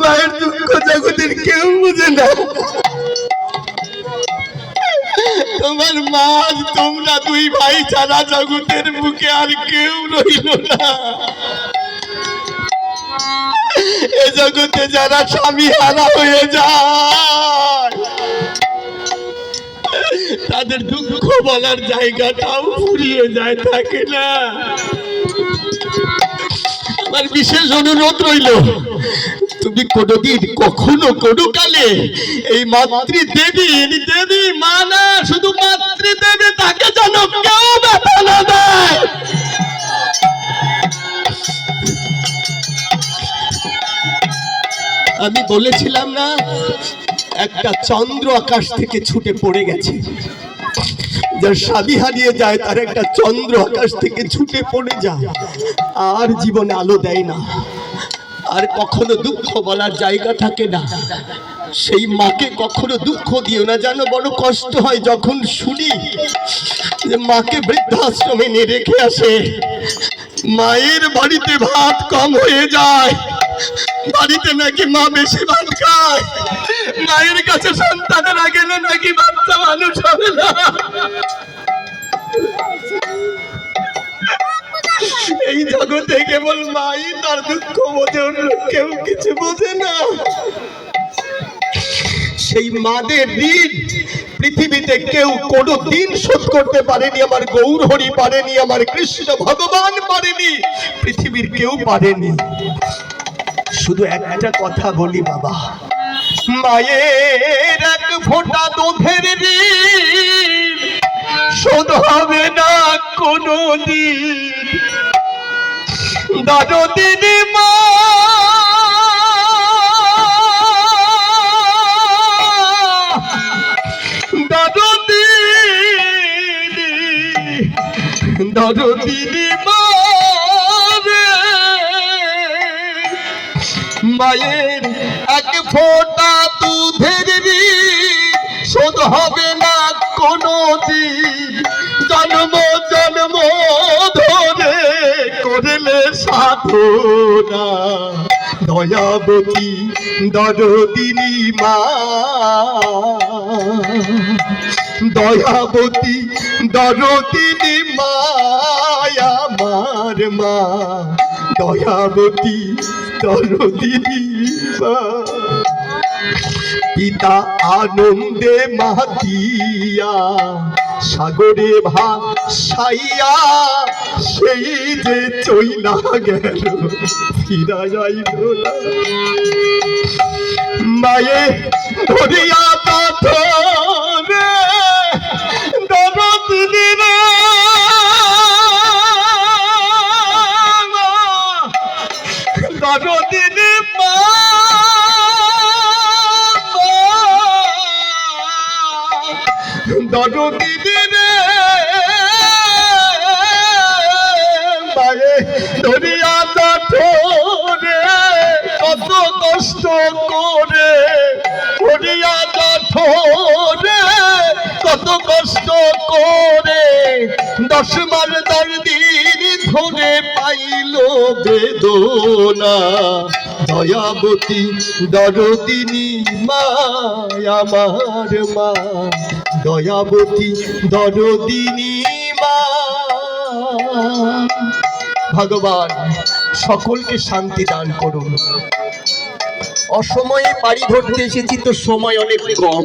মায়ের দুঃখ জগতের কেউ বুঝে না। তোমার মা তোমরা দুই ভাই ছাড়া জগতের বুকে আর কেউ রইল না। এ জগতে যারা স্বামী হারা হয়ে যায়, তাদের দুঃখ বলার জায়গাটাও ফুরিয়ে যায়, থাকে না। আমার বিশেষ অনুরোধ রইল তুমি কোনোদিন কখনো কোনো কালে এই মাতৃ দেবী দেবী মা না, শুধু মাতৃ দেবী তাকে যেন কেউ আমি বলেছিলাম না, একটা চন্দ্র আকাশ থেকে ছুটে পড়ে গেছে। যার স্বামী হারিয়ে যায়, তার একটা চন্দ্র আকাশ থেকে ছুটে পড়ে যায়। আর জীবনে আলো দেয় না। আর কখনো দুঃখ বলার জায়গা থাকে না। সেই মাকে কখনো দুঃখ দিও না। জানো বড় কষ্ট হয় যখন শুনি যে মাকে বৃদ্ধাশ্রমে নিয়ে রেখে আসে। মায়ের বাড়িতে ভাত কম হয়ে যায়। বাড়িতে নাকি মা বেশি ভাত খায়। মায়ের কাছে সন্তানেরা গেলে নাকি বাচ্চা মানুষ হবে না। জগতে কেবল মাই, তার দুঃখ বোঝে কেউ কিছু বোঝে না। সেই মাদের ঋণ পৃথিবীতে কেউ কোনো দিন শোধ করতে পারেনি, আমার গৌর হরি পারেনি, আমার কৃষ্ণ ভগবান পারেনি, পৃথিবীর কেউ পারেনি। শুধু একটা কথা বলি বাবা, মায়ের এক ফোঁটা দুধের ঋণ শোধ হবে না কোনো দিন দাদদিনী মা দাদদিনী দাদদিনী মা। মায়ের এক ফোঁটা সাধনা দয়াবতী দরদিনী মা। দয়াবতী দরদিনী মায়া মার মা। দয়াবতী দরদিনী পিতা আনন্দে মাতিয়া, সাগরে ভাসাইয়া সেই যে চইলা গেল ফিরা যাইল না। মায়ে ধরিয়া পাথরে দরদিনী রে ধরিয়া কাঠরে, কত কষ্ট করে। ধরিয়া কাঠরে, কত কষ্ট করে। দশ মার দিন ধরে পাইল বেদনা। দয়াবতী, দরদিনী মা, আমার মা। দয়াবতী, দরদিনী মা। ভগবান সকলকে শান্তি দান করুন। অসময়ে পাড়ি ধরতে এসেছি তো সময় অনেক কম।